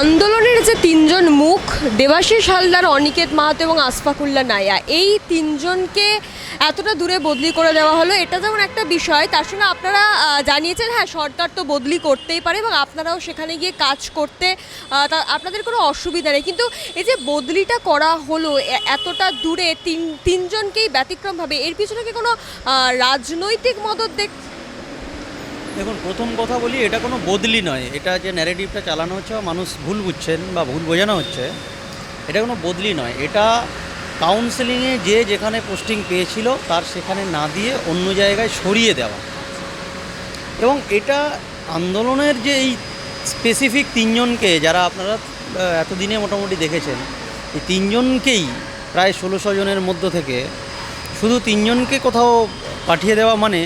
আন্দোলনের যে তিনজন মুখ, দেবাশিস হালদার, অনিকেত মাহাতো এবং আসফাকুল্লা নায়া, এই তিনজনকে এতটা দূরে বদলি করে দেওয়া হলো, এটা যেমন একটা বিষয়, তার সঙ্গে আপনারা জানিয়েছেন হ্যাঁ সরকার তো বদলি করতেই পারে এবং আপনারাও সেখানে গিয়ে কাজ করতে আপনাদের কোনো অসুবিধা নেই, কিন্তু এই যে বদলিটা করা হলো এতটা দূরে তিন, তিনজনকেই ব্যতিক্রমভাবে, এর পিছনে কি কোনো রাজনৈতিক মদত দেখ দেখুন, প্রথম কথা বলি, এটা কোনো বদলি নয়। এটা যে ন্যারেটিভটা চালানো হচ্ছে মানুষ ভুল বুঝছেন বা ভুল বোঝানো হচ্ছে, এটা কোনো বদলি নয়। এটা কাউন্সেলিংয়ে যে যেখানে পোস্টিং পেয়েছিল, তার সেখানে না দিয়ে অন্য জায়গায় সরিয়ে দেওয়া। এবং এটা আন্দোলনের যে এই স্পেসিফিক তিনজনকে, যারা আপনারা এতদিনে মোটামুটি দেখেছেন, এই তিনজনকেই প্রায় ষোলোশো জনের মধ্য থেকে শুধু তিনজনকে কোথাও পাঠিয়ে দেওয়া মানে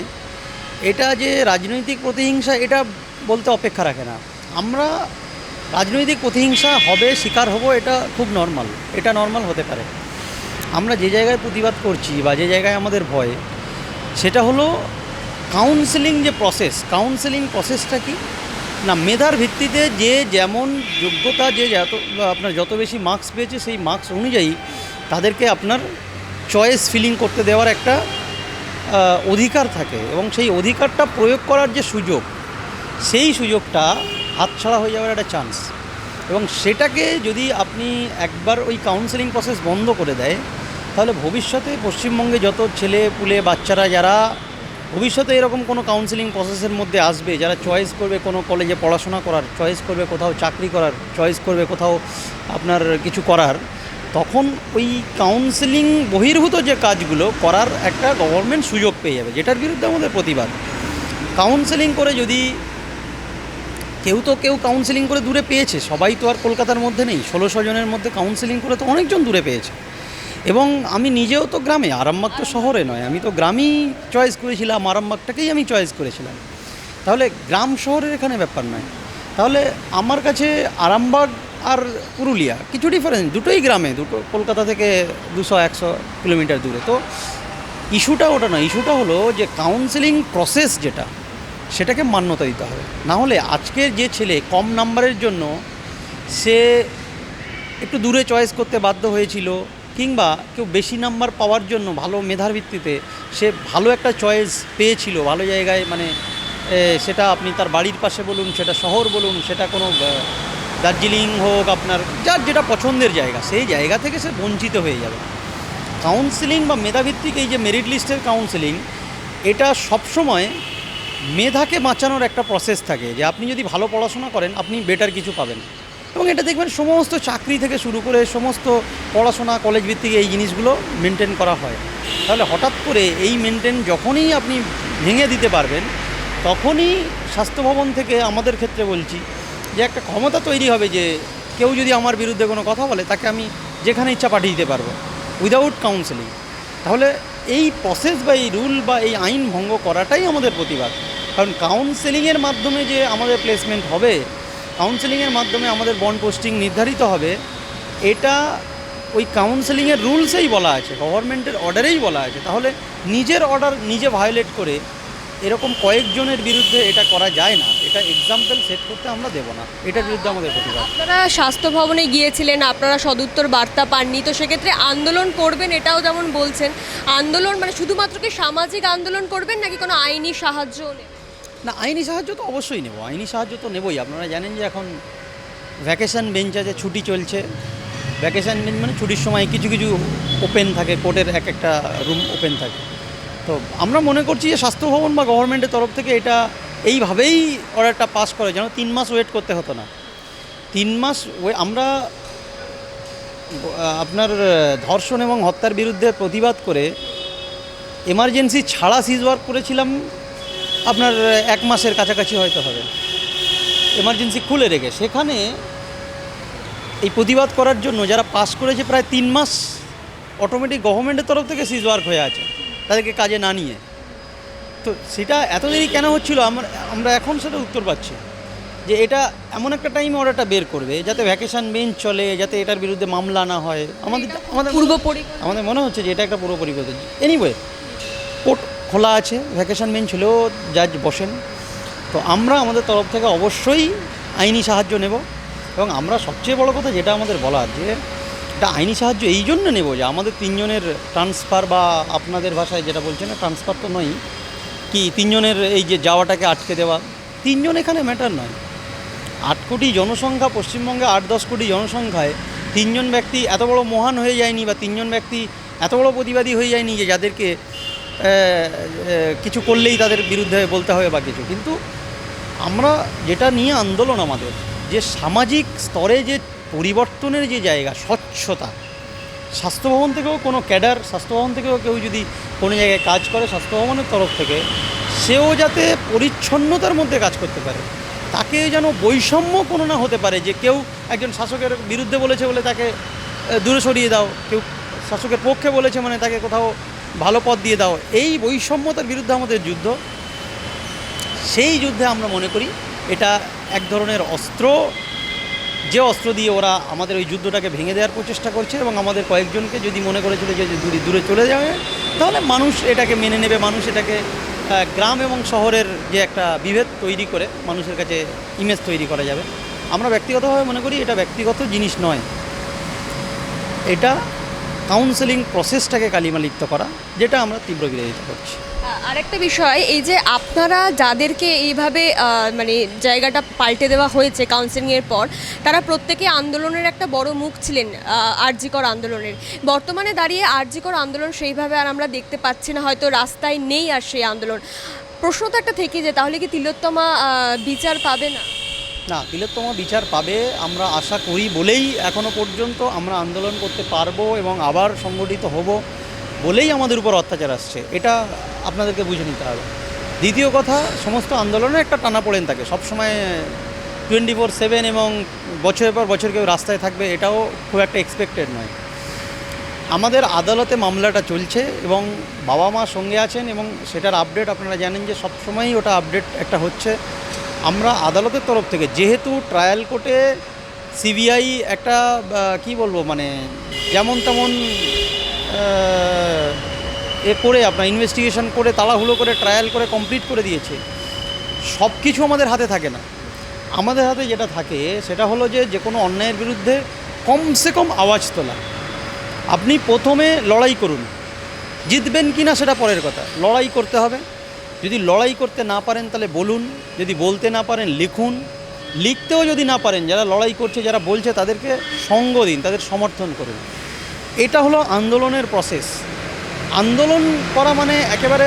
এটা যে রাজনৈতিক প্রতিহিংসা, এটা বলতে অপেক্ষা রাখে না। আমরা রাজনৈতিক প্রতিহিংসা হবে, শিকার হব, এটা খুব নর্মাল এটা নর্মাল হতে পারে। আমরা যে জায়গায় প্রতিবাদ করছি বা যে জায়গায় আমাদের ভয়, সেটা হলো কাউন্সেলিং যে প্রসেস কাউন্সেলিং প্রসেসটা কি? না, মেধার ভিত্তিতে যে যেমন যোগ্যতা, যে যত, আপনার যত বেশি মার্কস পেয়েছে, সেই মার্কস অনুযায়ী তাদেরকে আপনার চয়েস ফিলিং করতে দেওয়ার একটা অধিকার থাকে এবং সেই অধিকারটা প্রয়োগ করার যে সুযোগ, সেই সুযোগটা হাতছাড়া হয়ে যাওয়ার একটা চান্স এবং সেটাকে যদি আপনি একবার ওই কাউন্সেলিং প্রসেস বন্ধ করে দেয়, তাহলে ভবিষ্যতে পশ্চিমবঙ্গে যত ছেলে পুলে বাচ্চারা যারা, ভবিষ্যতে এরকম কোনো কাউন্সেলিং প্রসেসের মধ্যে আসবে, যারা চয়েস করবে কোনো কলেজে পড়াশোনা করার চয়েস করবে কোথাও চাকরি করার চয়েস করবে কোথাও আপনার কিছু করার তখন ওই কাউন্সেলিং বহির্ভূত যে কাজগুলো করার একটা গভর্নমেন্ট সুযোগ পেয়ে যাবে, যেটার বিরুদ্ধে আমাদের প্রতিবাদ। কাউন্সেলিং করে যদি কেউ তো কেউ কাউন্সেলিং করে দূরে পেয়েছে, সবাই তো আর কলকাতার মধ্যে নেই, ষোলোশো জনের মধ্যে কাউন্সেলিং করে তো অনেকজন দূরে পেয়েছে। এবং আমি নিজেও তো গ্রামে, আরামবাগ তো শহরে নয়, আমি তো গ্রামই চয়েস করেছিলাম, আরামবাগটাকেই আমি চয়েস করেছিলাম। তাহলে গ্রাম শহরের এখানে ব্যাপার নয়। তাহলে আমার কাছে আরামবাগ আর পুরুলিয়া, কিছু ডিফারেন্স দুটোই গ্রামে, দুটো কলকাতা থেকে দুশো, একশো কিলোমিটার দূরে। তো ইস্যুটা ওটা নয়, ইস্যুটা হলো যে কাউন্সেলিং প্রসেস যেটা, সেটাকে মান্যতা দিতে হবে। না হলে আজকের যে ছেলে কম নাম্বারের জন্য সে একটু দূরে চয়েস করতে বাধ্য হয়েছিল, কিংবা কেউ বেশি নাম্বার পাওয়ার জন্য, ভালো মেধার ভিত্তিতে সে ভালো একটা চয়েস পেয়েছিল, ভালো জায়গায় মানে সেটা আপনি তার বাড়ির পাশে বলুন, সেটা শহর বলুন, সেটা কোনো দার্জিলিং হোক আপনার, যার যেটা পছন্দের জায়গা, সেই জায়গা থেকে সে বঞ্চিত হয়ে যাবে। কাউন্সিলিং বা মেধাভিত্তিক এই যে মেরিট লিস্টের কাউন্সিলিং এটা সবসময় মেধাকে বাঁচানোর একটা প্রসেস থাকে যে আপনি যদি ভালো পড়াশোনা করেন, আপনি বেটার কিছু পাবেন। এবং এটা দেখবেন সমস্ত চাকরি থেকে শুরু করে সমস্ত পড়াশোনা কলেজ ভিত্তিক এই জিনিসগুলো মেনটেন করা হয়। তাহলে হঠাৎ করে এই মেনটেন যখনই আপনি ভেঙে দিতে পারবেন, তখনই স্বাস্থ্য ভবন থেকে আমাদের ক্ষেত্রে বলছি যে একটা ক্ষমতা তৈরি হবে যে কেউ যদি আমার বিরুদ্ধে কোনো কথা বলে, তাকে আমি যেখানে ইচ্ছা পাঠিয়ে দিতে পারব উইদাউট কাউন্সেলিং তাহলে এই প্রসেস বা এই রুল বা এই আইন ভঙ্গ করাটাই আমাদের প্রতিবাদ। কারণ কাউন্সেলিংয়ের মাধ্যমে যে আমাদের প্লেসমেন্ট হবে কাউন্সেলিংয়ের মাধ্যমে আমাদের বন্ড পোস্টিং নির্ধারিত হবে, এটা ওই কাউন্সেলিংয়ের রুলসেই বলা আছে গভর্নমেন্টের অর্ডারেই বলা আছে। তাহলে নিজের অর্ডার নিজে ভায়োলেট করে এরকম কয়েকজনের বিরুদ্ধে এটা করা যায় না। এটা এক্সাম্পল সেট করতে আমরা দেব না। এটার বিরুদ্ধে আমাদের প্রতিবাদ। আপনারা স্বাস্থ্য ভবনে গিয়েছিলেন আপনারা সদুত্তর বার্তা পাননি তো সেক্ষেত্রে আন্দোলন করবেন এটাও যেমন বলছেন। আন্দোলন মানে শুধুমাত্র কি সামাজিক আন্দোলন করবেন নাকি কোনো আইনি সাহায্য নেবেন? না আইনি সাহায্য তো অবশ্যই নেব। আইনি সাহায্য তো নেবই। আপনারা জানেন যে এখন ভ্যাকেশন বেঞ্চ আছে ছুটি চলছে। ভ্যাকেশন বেঞ্চ মানে ছুটির সময় কিছু কিছু ওপেন থাকে কোর্টের এক একটা রুম ওপেন থাকে। তো আমরা মনে করছি যে স্বাস্থ্য ভবন বা গভর্নমেন্টের তরফ থেকে এটা এইভাবেই অর্ডারটা পাস করে, যেন তিন মাস ওয়েট করতে হতো না। তিন মাস আমরা আপনার ধর্ষণ এবং হত্যার বিরুদ্ধে প্রতিবাদ করে এমার্জেন্সি ছাড়া সিজ ওয়ার্ক করেছিলাম, আপনার এক মাসের কাছাকাছি হয়তো হবে। এমার্জেন্সি খুলে রেখে, সেখানে এই প্রতিবাদ করার জন্য যারা পাস করেছে, প্রায় তিন মাস অটোমেটিক গভর্নমেন্টের তরফ থেকে সিজ ওয়ার্ক হয়ে আছে। তাদেরকে কাজে না নিয়ে। তো সেটা এত দেরি কেন হচ্ছিল? আমরা আমরা এখন সেটা উত্তর পাচ্ছি। যে এটা এমন একটা টাইমে অর্ডারটা বের করবে যাতে ভ্যাকেশন বেঞ্চ চলে যাতে এটার বিরুদ্ধে মামলা না হয়। আমাদের আমাদের পূর্ব পরিকল্পনা আমাদের মনে হচ্ছে যে এটা একটা পুরো পরিকল্পনা। এনিওয়ে কোর্ট খোলা আছে ভ্যাকেশন বেঞ্চ হলেও জাজ বসেন। তো আমরা আমাদের তরফ থেকে অবশ্যই আইনি সাহায্য নেব। এবং আমরা সবচেয়ে বড় কথা যেটা আমাদের বলার যে আইনি সাহায্য এই জন্য নেব যে আমাদের তিনজনের ট্রান্সফার বা আপনাদের ভাষায় যেটা বলছেন ট্রান্সফার তো নয়। কি তিনজনের এই যে যাওয়াটাকে আটকে দেওয়া, তিনজন এখানে ম্যাটার নয়। আট কোটি জনসংখ্যা, পশ্চিমবঙ্গে আট দশ কোটি জনসংখ্যায় তিনজন ব্যক্তি এত বড় মহান হয়ে যায়নি বা তিনজন ব্যক্তি এত বড় প্রতিবাদী হয়ে যায়নি যে যাদেরকে কিছু করলেই তাদের বিরুদ্ধে বলতে হবে বা কিছু। কিন্তু আমরা যেটা নিয়ে আন্দোলন আমাদের, যে সামাজিক স্তরে যে পরিবর্তনের যে জায়গা, স্বচ্ছতা স্বাস্থ্য ভবন থেকেও কোনো ক্যাডার স্বাস্থ্য ভবন থেকেও কেউ যদি কোনো জায়গায় কাজ করে স্বাস্থ্য ভবনের তরফ থেকে, সেও যাতে পরিচ্ছন্নতার মধ্যে কাজ করতে পারে। তাকে যেন বৈষম্য কোনো না হতে পারে যে কেউ একজন শাসকের বিরুদ্ধে বলেছে বলে তাকে দূরে সরিয়ে দাও, কেউ শাসকের পক্ষে বলেছে মানে তাকে কোথাও ভালো পথ দিয়ে দাও। এই বৈষম্যতার বিরুদ্ধে আমাদের যুদ্ধ। সেই যুদ্ধে আমরা মনে করি এটা এক ধরনের অস্ত্র যে অস্ত্র দিয়ে ওরা আমাদের ওই যুদ্ধটাকে ভেঙে দেওয়ার প্রচেষ্টা করছে এবং আমাদের কয়েকজনকে যদি মনে করেছিল যে দূরে দূরে চলে যাবে, তাহলে মানুষ এটাকে মেনে নেবে, মানুষ এটাকে গ্রাম এবং শহরের যে একটা বিভেদ তৈরি করে মানুষের কাছে ইমেজ তৈরি করা যাবে। আমরা ব্যক্তিগতভাবে মনে করি এটা ব্যক্তিগত জিনিস নয়। এটা কাউন্সেলিং প্রসেসটাকে কালিমালিপ্ত করা, যেটা আমরা তীব্র বিরোধিতা করছি। আরেকটা বিষয়, এই যে আপনারা যাদেরকে এইভাবে মানে জায়গাটা পাল্টে দেওয়া হয়েছে কাউন্সিলিংয়ের পর, তারা প্রত্যেকে আন্দোলনের একটা বড় মুখ ছিলেন আরজিকর আন্দোলনের। বর্তমানে দাঁড়িয়ে আরজিকর আন্দোলন সেইভাবে আর আমরা দেখতে পাচ্ছি না, হয়তো রাস্তায় নেই আর সেই আন্দোলন। প্রশ্ন তো একটা থেকে যে, তাহলে কি তিলোত্তমা বিচার পাবে না? না, তিলোত্তমা বিচার পাবে, আমরা আশা করি বলেই এখনও পর্যন্ত আমরা আন্দোলন করতে পারব এবং আবার সংগঠিত হব। বলেই আমাদের উপর অত্যাচার আসছে, এটা আপনাদেরকে বুঝে নিতে হবে। দ্বিতীয় কথা, সমস্ত আন্দোলনে একটা টানাপোড়েন থাকে সবসময় টোয়েন্টি ফোর সেভেন এবং বছরের পর বছর কেউ রাস্তায় থাকবে, এটাও খুব একটা এক্সপেক্টেড নয়। আমাদের আদালতে মামলাটা চলছে এবং বাবা মা সঙ্গে আছেন এবং সেটার আপডেট আপনারা জানেন যে সবসময়ই ওটা আপডেট একটা হচ্ছে। আমরা আদালতের তরফ থেকে, যেহেতু ট্রায়াল কোর্টে সিবিআই একটা কি বলব মানে যেমন তেমন এ করে আপনার ইনভেস্টিগেশন করে, তাড়াহুড়ো করে ট্রায়াল করে কমপ্লিট করে দিয়েছে। সব কিছু আমাদের হাতে থাকে না। আমাদের হাতে যেটা থাকে, সেটা হলো যে যে কোনো অন্যায়ের বিরুদ্ধে কমসে কম আওয়াজ তোলা। আপনি প্রথমে লড়াই করুন। জিতবেন কি না সেটা পরের কথা। লড়াই করতে হবে। যদি লড়াই করতে না পারেন, তাহলে বলুন। যদি বলতে না পারেন, লিখুন। লিখতেও যদি না পারেন, যারা লড়াই করছে, যারা বলছে, তাদেরকে সঙ্গ দিন, তাদের সমর্থন করুন। এটা হলো আন্দোলনের প্রসেস আন্দোলন করা মানে একেবারে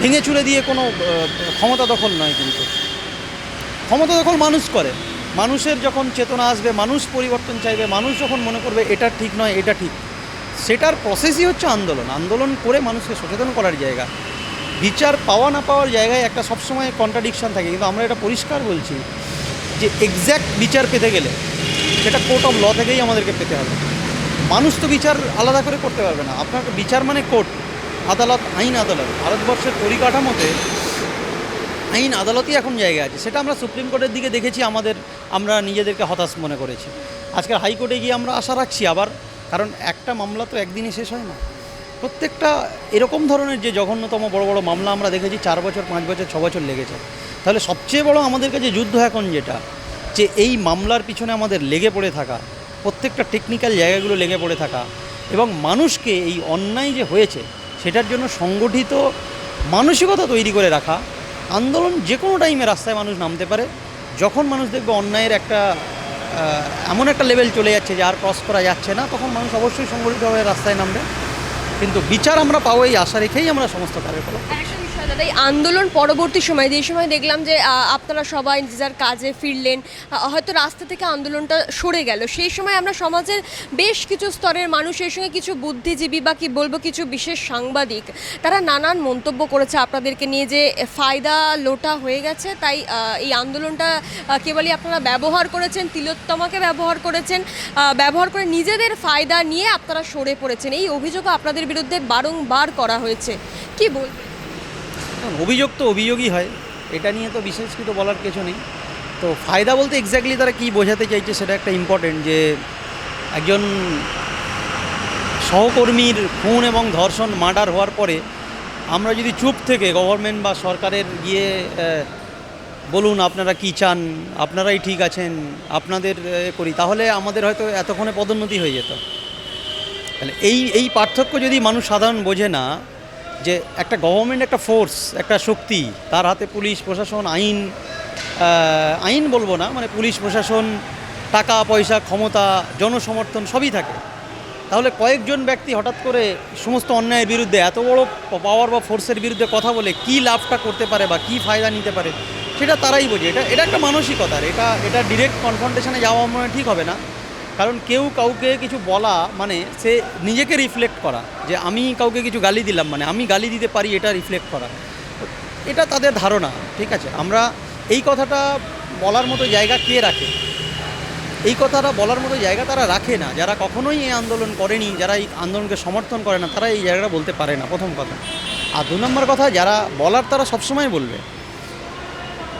ভেঙে চুরে দিয়ে কোনো ক্ষমতা দখল নয় কিন্তু। ক্ষমতা দখল মানুষ করে। মানুষের যখন চেতনা আসবে, মানুষ পরিবর্তন চাইবে, মানুষ যখন মনে করবে এটা ঠিক নয়, এটা ঠিক, সেটার প্রসেসই হচ্ছে আন্দোলন। আন্দোলন করে মানুষকে সচেতন করার জায়গা। বিচার পাওয়া না পাওয়ার জায়গায় একটা সবসময় কন্ট্রাডিকশন থাকে। কিন্তু আমরা এটা পরিষ্কার বলছি যে এক্স্যাক্ট বিচার পেতে গেলে সেটা কোর্ট অফ ল থেকেই আমাদেরকে পেতে হবে। মানুষ তো বিচার আলাদা করে করতে পারবে না। আপনার বিচার মানে কোর্ট, আদালত, আইন আদালত। ভারতবর্ষের পরিকাঠামোতে আইন আদালতই এখন জায়গা আছে। সেটা আমরা সুপ্রিম কোর্টের দিকে দেখেছি, আমাদের, আমরা নিজেদেরকে হতাশ মনে করেছি। আজকাল হাইকোর্টে গিয়ে আমরা আশা রাখছি আবার, কারণ একটা মামলা তো একদিনই শেষ হয় না। প্রত্যেকটা এরকম ধরনের যে জঘন্যতম বড় বড় মামলা আমরা দেখেছি, চার বছর, পাঁচ বছর, ছ বছর লেগেছে। তাহলে সবচেয়ে বড় আমাদের কাছে যুদ্ধ এখন যেটা, যে এই মামলার পিছনে আমাদের লেগে পড়ে থাকা প্রত্যেকটা টেকনিক্যাল জায়গাগুলো লেগে পড়ে থাকা এবং মানুষকে এই অন্যায় যে হয়েছে, সেটার জন্য সংগঠিত মানসিকতা তৈরি করে রাখা, আন্দোলন যে কোনো টাইমে রাস্তায় মানুষ নামতে পারে, যখন মানুষ দেখবে অন্যায়ের একটা এমন একটা লেভেল চলে যাচ্ছে যে আর ক্রস করা যাচ্ছে না, তখন মানুষ অবশ্যই সংগঠিতভাবে রাস্তায় নামবে। কিন্তু বিচার আমরা পাবো এই আশা রেখেই আমরা সমস্ত কার্যকলাপ আর দাদা এই আন্দোলন পরবর্তী সময়, যে সময় দেখলাম যে আপনারা সবাই যার কাজে ফিরলেন হয়তো রাস্তা থেকে আন্দোলনটা সরে গেল। সেই সময় আমরা সমাজের বেশ কিছু স্তরের মানুষ মানুষের সঙ্গে কিছু বুদ্ধিজীবী বা কি বলব কিছু বিশেষ সাংবাদিক, তারা নানান মন্তব্য করেছে আপনাদেরকে নিয়ে যে ফায়দা লোটা হয়ে গেছে, তাই এই আন্দোলনটা কেবলই আপনারা ব্যবহার করেছেন, তিলোত্তমাকে ব্যবহার করেছেন ব্যবহার করে নিজেদের ফায়দা নিয়ে আপনারা সরে পড়েছেন। এই অভিযোগও আপনাদের বিরুদ্ধে বারংবার করা হয়েছে। কি বলবেন? অভিযোগ তো অভিযোগই হয়। এটা নিয়ে তো বিশেষ কিছু বলার কিছু নেই। তো ফায়দা বলতে এক্স্যাক্টলি তারা কী বোঝাতে চাইছে সেটা একটা ইম্পর্টেন্ট যে একজন সহকর্মীর খুন এবং ধর্ষণ, মার্ডার হওয়ার পরে আমরা যদি চুপ থেকে গভর্নমেন্ট বা সরকারের গিয়ে বলুন আপনারা কি চান, আপনারাই ঠিক আছেন, আপনাদের করি, তাহলে আমাদের হয়তো এতক্ষণে পদোন্নতি হয়ে যেত। তাহলে এই এই পার্থক্য যদি মানুষ সাধারণ বোঝে না যে একটা গভর্নমেন্ট একটা ফোর্স একটা শক্তি, তার হাতে পুলিশ, প্রশাসন, আইন আইন বলব না মানে পুলিশ, প্রশাসন, টাকা, পয়সা, ক্ষমতা, জনসমর্থন সবই থাকে। তাহলে কয়েকজন ব্যক্তি হঠাৎ করে সমস্ত অন্যায়ের বিরুদ্ধে, এত বড় পাওয়ার বা ফোর্সের বিরুদ্ধে কথা বলে, কি লাভটা করতে পারে বা কি ফায়দা নিতে পারে, সেটা তারাই বোঝে। এটা এটা একটা মানসিকতার এটা এটা ডিরেক্ট কনফ্রন্টেশনে যাওয়া মনে ঠিক হবে না। কারণ কেউ কাউকে কিছু বলা মানে সে নিজেকে রিফ্লেক্ট করা, যে আমি কাউকে কিছু গালি দিলাম মানে আমি গালি দিতে পারি এটা রিফ্লেক্ট করা। এটা তাদের ধারণা, ঠিক আছে? আমরা এই কথাটা বলার মতো জায়গা কে রাখে? এই কথাটা বলার মতো জায়গা তারা রাখে না। যারা কখনোই এই আন্দোলন করেনি, যারা এই আন্দোলনকে সমর্থন করে না, তারা এই জায়গাটা বলতে পারে না, প্রথম কথা। আর দু নম্বর কথা, যারা বলার তারা সবসময় বলবে।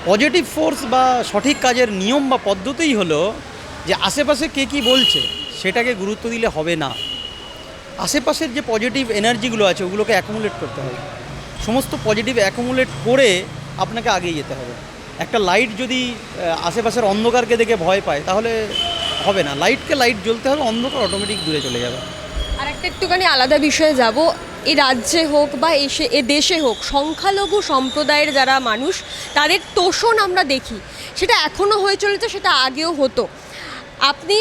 পজিটিভ ফোর্স বা সঠিক কাজের নিয়ম বা পদ্ধতিই হলো যে আশেপাশে কে কী বলছে, সেটাকে গুরুত্ব দিলে হবে না। আশেপাশের যে পজিটিভ এনার্জিগুলো আছে, ওগুলোকে অ্যাকুমুলেট করতে হবে। সমস্ত পজিটিভ অ্যাকুমুলেট করে আপনাকে আগিয়ে যেতে হবে। একটা লাইট যদি আশেপাশের অন্ধকারকে দেখে ভয় পায়, তাহলে হবে না। লাইটকে লাইট জ্বলতে হবে অন্ধকার অটোমেটিক দূরে চলে যাবে। আর একটা একটুখানি আলাদা বিষয়ে যাব। এই রাজ্যে হোক বা এসে, এ দেশে হোক, সংখ্যালঘু সম্প্রদায়ের যারা মানুষ, তাদের তোষণ আমরা দেখি। সেটা এখনও হয়ে চলেছে, সেটা আগেও হতো। আপনি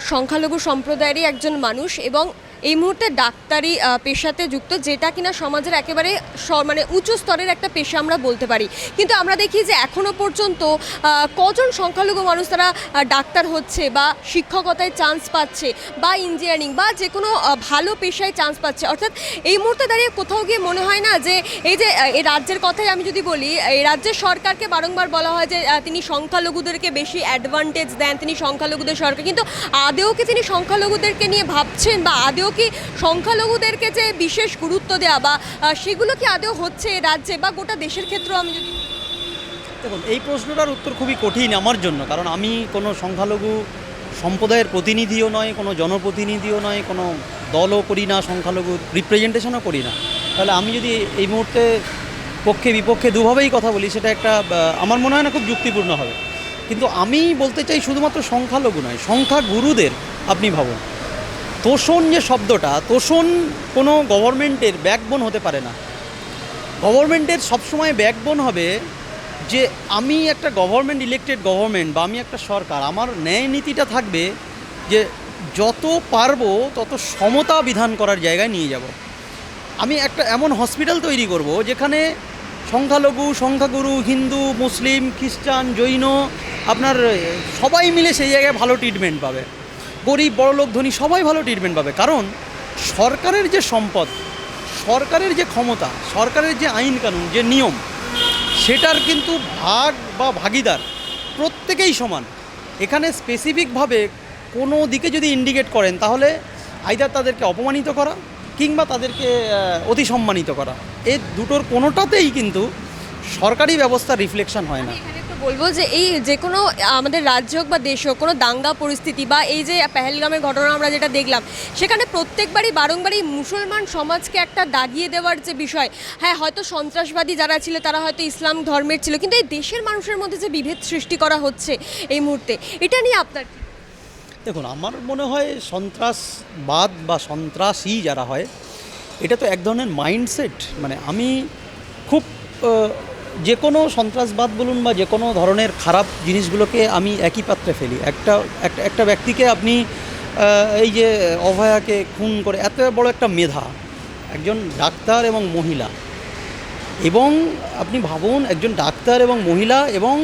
সংখ্যালঘু সম্প্রদায়েরই একজন মানুষ এবং এই মুহূর্তে ডাক্তারি পেশাতে যুক্ত, যেটা কিনা সমাজের একেবারে মানে উঁচু স্তরের একটা পেশা আমরা বলতে পারি। কিন্তু আমরা দেখি যে এখনও পর্যন্ত কজন সংখ্যালঘু মানুষ তারা ডাক্তার হচ্ছে বা শিক্ষকতায় চান্স পাচ্ছে বা ইঞ্জিনিয়ারিং বা যে কোনো ভালো পেশায় চান্স পাচ্ছে। অর্থাৎ এই মুহূর্তে দাঁড়িয়ে কোথাও গিয়ে মনে হয় না যে এই যে এই রাজ্যের কথাই আমি যদি বলি এই রাজ্যের সরকারকে বারংবার বলা হয় যে তিনি সংখ্যালঘুদেরকে বেশি অ্যাডভান্টেজ দেন, তিনি সংখ্যালঘুদের সরকার। কিন্তু আদেও কি তিনি সংখ্যালঘুদেরকে নিয়ে ভাবছেন বা আদেও কি সংখ্যালঘুদেরকে যে বিশেষ গুরুত্ব দেওয়া বা সেগুলো কি আদৌ হচ্ছে রাজ্যে বা গোটা দেশের ক্ষেত্রেও আমি যদি দেখুন, এই প্রশ্নটার উত্তর খুবই কঠিন আমার জন্য, কারণ আমি কোনো সংখ্যালঘু সম্প্রদায়ের প্রতিনিধিও নয়, কোনো জনপ্রতিনিধিও নয়, কোনো দলও করি না, সংখ্যালঘু রিপ্রেজেন্টেশনও করি না। তাহলে আমি যদি এই মুহূর্তে পক্ষে বিপক্ষে দুভাবেই কথা বলি, সেটা একটা আমার মনে হয় না খুব যুক্তিপূর্ণ হবে। কিন্তু আমি বলতে চাই শুধুমাত্র সংখ্যালঘু নয় সংখ্যা গুরুদের আপনি ভাবুন। তোষণ যে শব্দটা, তোষণ কোনো গভর্নমেন্টের ব্যাকবোন হতে পারে না। গভর্নমেন্টের সবসময় ব্যাকবোন হবে যে আমি একটা গভর্নমেন্ট ইলেক্টেড গভর্নমেন্ট বা আমি একটা সরকার, আমার ন্যায় নীতিটা থাকবে যে যত পারব, তত সমতা বিধান করার জায়গায় নিয়ে যাব। আমি একটা এমন হসপিটাল তৈরি করব যেখানে সংখ্যালঘু, সংখ্যাগুরু, হিন্দু, মুসলিম, খ্রিস্টান, জৈন, আপনার সবাই মিলে সেই জায়গায় ভালো ট্রিটমেন্ট পাবে। গরিব বড়লোক ধনী, সবাই ভালো ট্রিটমেন্ট পাবে। কারণ সরকারের যে সম্পদ, সরকারের যে ক্ষমতা, সরকারের যে আইন কানুন, যে নিয়ম, সেটার কিন্তু ভাগ বা ভাগিদার প্রত্যেকেই সমান। এখানে স্পেসিফিকভাবে কোনো দিকে যদি ইন্ডিকেট করেন, তাহলে আইদার তাদেরকে অপমানিত করা কিংবা তাদেরকে অতি সম্মানিত করা। এই দুটোর কোনোটাতেই কিন্তু সরকারি ব্যবস্থার রিফ্লেকশন হয় না। বলব যে এই যে কোনো আমাদের রাজ্য হোক বা দেশ হোক, কোনো দাঙ্গা পরিস্থিতি বা এই যে পেহেলগামের ঘটনা আমরা যেটা দেখলাম, সেখানে প্রত্যেকবারই বারংবারই মুসলমান সমাজকে একটা দাগিয়ে দেওয়ার যে বিষয় হ্যাঁ হয়তো সন্ত্রাসবাদী যারা ছিল তারা হয়তো ইসলাম ধর্মের ছিল, কিন্তু এই দেশের মানুষের মধ্যে যে বিভেদ সৃষ্টি করা হচ্ছে এই মুহূর্তে, এটা নিয়ে আপনার? দেখুন, আমার মনে হয় সন্ত্রাসবাদ বা সন্ত্রাসী যারা হয়, এটা তো এক ধরনের মাইন্ডসেট মানে আমি খুব যে কোনো সন্ত্রাসবাদ বলুন বা যে কোনো ধরনের খারাপ জিনিসগুলোকে আমি একই পাত্রে ফেলি। একটা একটা ব্যক্তিকে আপনি এই যে অভয়াকে খুন করে, এত বড় একটা মেধা, একজন ডাক্তার এবং মহিলা এবং আপনি ভাবুন একজন ডাক্তার এবং মহিলা এবং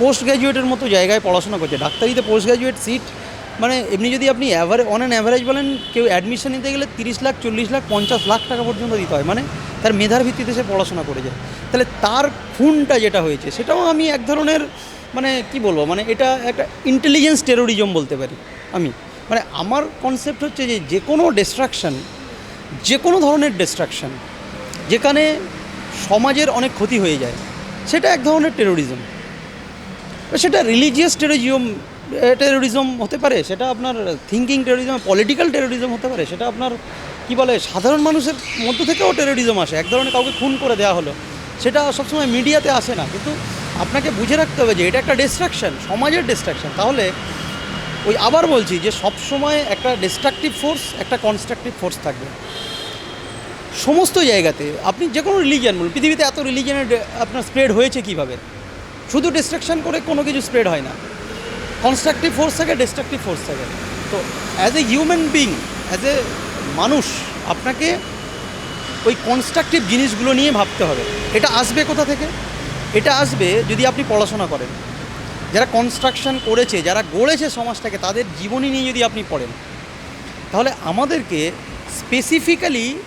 পোস্ট গ্র্যাজুয়েটের মতো জায়গায় পড়াশোনা করছে। ডাক্তারিতে পোস্ট গ্র্যাজুয়েট সিট মানে এমনি যদি আপনি অ্যাভারে অন অ্যান অ্যাভারেজ বলেন, কেউ অ্যাডমিশন নিতে গেলে তিরিশ লাখ, চল্লিশ লাখ, পঞ্চাশ লাখ টাকা পর্যন্ত দিতে হয়। মানে তার মেধার ভিত্তিতে সে পড়াশোনা করে যায় তাহলে তার খুনটা যেটা হয়েছে, সেটাও আমি এক ধরনের মানে কি বলব মানে এটা একটা ইন্টেলিজেন্স টেরোরিজম বলতে পারি আমি। মানে আমার কনসেপ্ট হচ্ছে যে যে কোনো ডিস্ট্রাকশান যে কোনো ধরনের ডিস্ট্রাকশান যেখানে সমাজের অনেক ক্ষতি হয়ে যায়, সেটা এক ধরনের টেরোরিজম সেটা রিলিজিয়াস টেরোরিজম টেরোরিজম হতে পারে, সেটা আপনার থিঙ্কিং টেরোরিজম পলিটিক্যাল টেরোরিজম হতে পারে, সেটা আপনার কি বলে, সাধারণ মানুষের মধ্য থেকেও টেরোরিজম আসে, এক ধরনের কাউকে খুন করে দেওয়া হলো। সেটা সবসময় মিডিয়াতে আসে না। কিন্তু আপনাকে বুঝে রাখতে হবে যে এটা একটা ডিস্ট্রাকশন সমাজের ডিস্ট্রাকশন তাহলে ওই আবার বলছি যে সব সময় একটা ডিস্ট্রাকটিভ ফোর্স একটা কনস্ট্রাকটিভ ফোর্স থাকবে। সমস্ত জায়গাতে আপনি যে কোনো রিলিজিয়ান বলুন, পৃথিবীতে এত রিলিজিয়ানের আপনার স্প্রেড হয়েছে কীভাবে? শুধু ডিস্ট্রাকশন করে কোনো কিছু স্প্রেড হয় না। কনস্ট্রাকটিভ ফোর্স থাকে ডিস্ট্রাকটিভ ফোর্স থাকে। তো as a human being as a মানুষ, আপনাকে ওই কনস্ট্রাকটিভ জিনিসগুলো নিয়ে ভাবতে হবে। এটা আসবে কোথা থেকে? এটা আসবে যদি আপনি পড়াশোনা করেন। যারা কনস্ট্রাকশন করেছে, যারা গড়েছে সমাজটাকে, তাদের জীবনী নিয়ে যদি আপনি পড়েন, তাহলে আমাদেরকে স্পেসিফিক্যালি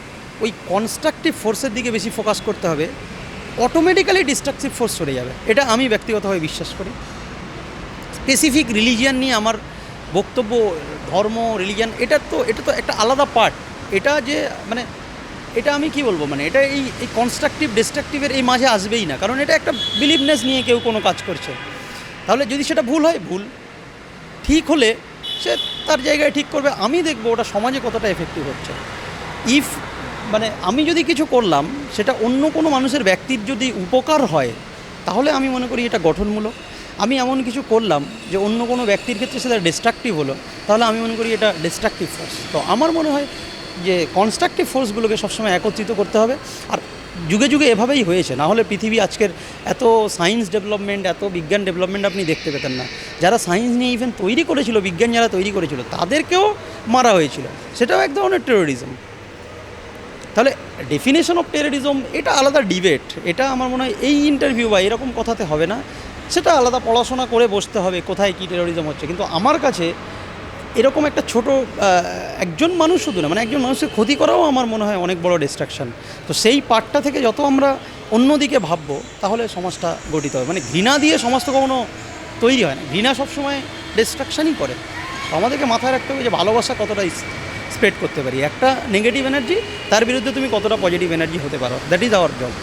ওই কনস্ট্রাকটিভ ফোর্সের দিকে বেশি ফোকাস করতে হবে। অটোমেটিক্যালি ডিস্ট্রাকটিভ ফোর্স সরে যাবে। এটা আমি ব্যক্তিগতভাবে বিশ্বাস করি। স্পেসিফিক রিলিজিয়ান নিয়ে আমার বক্তব্য, ধর্ম রিলিজিয়ান এটা তো এটা তো একটা আলাদা পার্ট এটা যে মানে এটা আমি কি বলব মানে এটা এই এই কনস্ট্রাকটিভ ডিস্ট্রাকটিভের এই মাঝে আসবেই না। কারণ এটা একটা বিলিভনেস নিয়ে কেউ কোনো কাজ করছে। তাহলে যদি সেটা ভুল হয়, ভুল। ঠিক হলে সে তার জায়গায় ঠিক করবে। আমি দেখব ওটা সমাজে কতটা এফেক্টিভ হচ্ছে। ইফ মানে আমি যদি কিছু করলাম, সেটা অন্য কোনো মানুষের ব্যক্তির যদি উপকার হয়, তাহলে আমি মনে করি এটা গঠনমূলক। আমি এমন কিছু করলাম যে অন্য কোনো ব্যক্তির ক্ষেত্রে সেটা ডিস্ট্রাকটিভ হলো, তাহলে আমি মনে করি এটা ডিস্ট্রাকটিভ ফোর্স তো আমার মনে হয় যে কনস্ট্রাকটিভ ফোর্সগুলোকে সবসময় একত্রিত করতে হবে। আর যুগে যুগে এভাবেই হয়েছে। না হলে পৃথিবী আজকের এত সায়েন্স ডেভেলপমেন্ট এত বিজ্ঞান ডেভেলপমেন্ট আপনি দেখতে পেতেন না। যারা সায়েন্স নিয়ে ইভেন তৈরি করেছিল, বিজ্ঞান যারা তৈরি করেছিল, তাদেরকেও মারা হয়েছিল। সেটাও এক ধরনের টেরোরিজম তাহলে ডেফিনেশন অফ টেরোরিজম এটা আলাদা ডিবেট এটা আমার মনে হয় এই ইন্টারভিউ বা এরকম কথাতে হবে না। সেটা আলাদা পড়াশোনা করে বসতে হবে, কোথায় কী টেরোরিজম হচ্ছে। কিন্তু আমার কাছে এরকম একটা ছোট একজন মানুষ শুধু না মানে একজন মানুষের ক্ষতি করাও আমার মনে হয় অনেক বড় ডিস্ট্রাকশন তো সেই পার্টটা থেকে যত আমরা অন্যদিকে ভাববো, তাহলে সমাজটা গঠিত হবে। মানে ঘৃণা দিয়ে সমাজ তো কখনো তৈরি হয় না। ঘৃণা সবসময় ডিস্ট্রাকশনই করে। আমাদেরকে মাথায় রাখতে হবে যে ভালোবাসা কতটা স্প্রেড করতে পারি। একটা নেগেটিভ এনার্জি তার বিরুদ্ধে তুমি কতটা পজিটিভ এনার্জি হতে পারো। That is our job